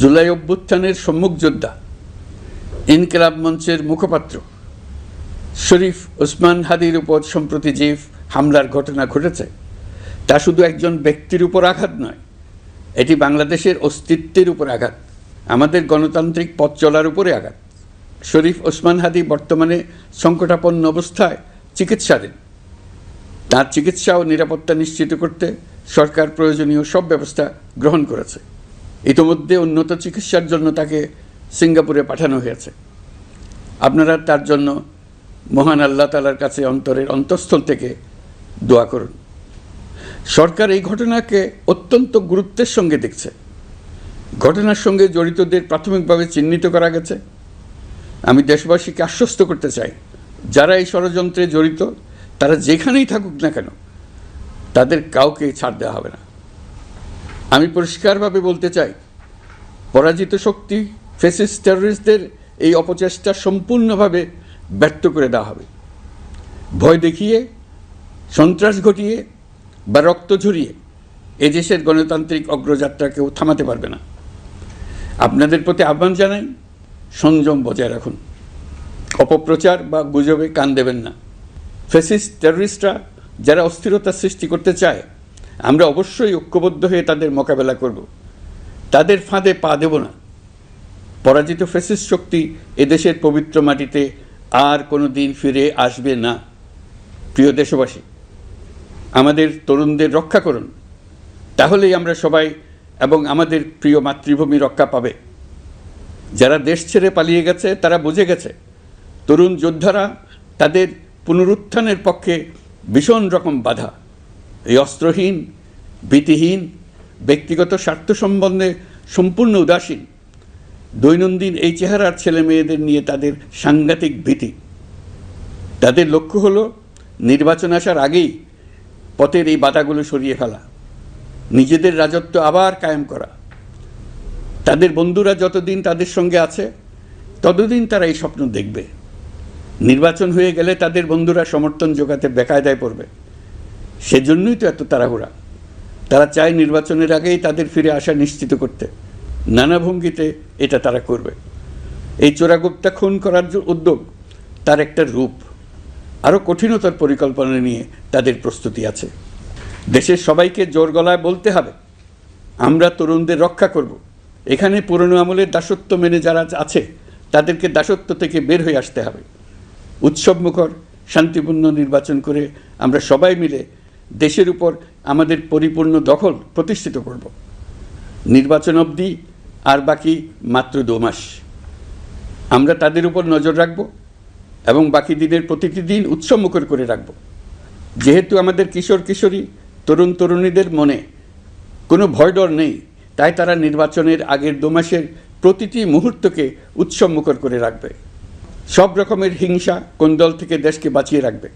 জুলাই অভ্যুত্থানের সম্মুখ যোদ্ধা, ইনকিলাব মঞ্চের মুখপাত্র, শরীফ ওসমান হাদির উপর সম্প্রতি যে হামলার ঘটনা ঘটেছে, তা শুধু একজন ব্যক্তির উপর আঘাত নয়, এটি বাংলাদেশের অস্তিত্বের উপর আঘাত, আমাদের গণতান্ত্রিক পথ চলার উপরে আঘাত। শরীফ ওসমান হাদি বর্তমানে সংকটাপন্ন অবস্থায় চিকিৎসাধীন। তার চিকিৎসা ও নিরাপত্তা নিশ্চিত করতে সরকার প্রয়োজনীয় সব ব্যবস্থা গ্রহণ করেছে। ইতোমধ্যে উন্নত চিকিৎসার জন্য তাকে সিঙ্গাপুরে পাঠানো হয়েছে। আপনারা তার জন্য মহান আল্লাহ তালার কাছে অন্তরের অন্তঃস্থল থেকে দোয়া করুন। সরকার এই ঘটনাকে অত্যন্ত গুরুত্বের সঙ্গে দেখছে। ঘটনার সঙ্গে জড়িতদের প্রাথমিকভাবে চিহ্নিত করা গেছে। আমি দেশবাসীকে আশ্বস্ত করতে চাই, যারা এই ষড়যন্ত্রে জড়িত, তারা যেখানেই থাকুক না কেন, তাদের কাউকে ছাড় দেওয়া হবে না। আমি পরিষ্কারভাবে বলতে চাই, পরাজিত শক্তি ফেসিস টেররিস্টদের এই অপচেষ্টা সম্পূর্ণভাবে ব্যর্থ করে দেওয়া হবে। ভয় দেখিয়ে, সন্ত্রাস ঘটিয়ে বা রক্ত ঝরিয়ে এদেশের গণতান্ত্রিক অগ্রযাত্রা কেউ থামাতে পারবে না। আপনাদের প্রতি আহ্বান জানাই, সংযম বজায় রাখুন। অপপ্রচার বা গুজবে কান দেবেন না। ফেসিস টেররিস্টরা যারা অস্থিরতা সৃষ্টি করতে চায় আমরা অবশ্যই ঐক্যবদ্ধ হয়ে তাদের মোকাবেলা করব। তাদের ফাঁদে পা দেব না। পরাজিত ফেসিস্ট শক্তি এদেশের পবিত্র মাটিতে আর কোনো দিন ফিরে আসবে না। প্রিয় দেশবাসী, আমাদের তরুণদের রক্ষা করুন। তাহলেই আমরা সবাই এবং আমাদের প্রিয় মাতৃভূমি রক্ষা পাবে। যারা দেশ ছেড়ে পালিয়ে গেছে, তারা বুঝে গেছে, তরুণ যোদ্ধারা তাদের পুনরুত্থানের পক্ষে ভীষণ রকম বাধা। এই অস্ত্রহীন, ভীতিহীন, ব্যক্তিগত স্বার্থ সম্বন্ধে সম্পূর্ণ উদাসীন, দৈনন্দিন এই চেহারার ছেলে মেয়েদের নিয়ে তাদের সাংঘাতিক ভীতি। তাদের লক্ষ্য হলো নির্বাচন আসার আগেই পথের এই বাধাগুলো সরিয়ে ফেলা, নিজেদের রাজত্ব আবার কায়েম করা। তাদের বন্ধুরা যতদিন তাদের সঙ্গে আছে, ততদিন তারা এই স্বপ্ন দেখবে। নির্বাচন হয়ে গেলে তাদের বন্ধুরা সমর্থন জোগাতে বেকায়দায় পড়বে। সেজন্যই তো এত তাড়াহুড়া। তারা চায় নির্বাচনের আগেই তাদের ফিরে আসা নিশ্চিত করতে। নানা ভঙ্গিতে এটা তারা করবে। এই চোরাগুপ্তা খুন করার যে উদ্যোগ, তার একটা রূপ। আরও কঠিনতর পরিকল্পনা নিয়ে তাদের প্রস্তুতি আছে। দেশের সবাইকে জোর গলায় বলতে হবে, আমরা তরুণদের রক্ষা করব। এখানে পুরনো আমলের দাসত্ব মেনে যারা আছে, তাদেরকে দাসত্ব থেকে বের হয়ে আসতে হবে। উৎসবমুখর, শান্তিপূর্ণ নির্বাচন করে আমরা সবাই মিলে দেশের উপর আমাদের পরিপূর্ণ দখল প্রতিষ্ঠিত করব। নির্বাচন অবধি আর বাকি মাত্র দু মাস। আমরা তাদের উপর নজর রাখব এবং বাকি দিনের প্রতিটি দিন উৎসবমুখর করে রাখব। যেহেতু আমাদের কিশোর কিশোরী, তরুণ তরুণীদের মনে কোনো ভয় ডর নেই, তাই তারা নির্বাচনের আগের দু মাসের প্রতিটি মুহূর্তকে উৎসবমুখর করে রাখবে। সব রকমের হিংসা কোন্দল থেকে দেশকে বাঁচিয়ে রাখবে।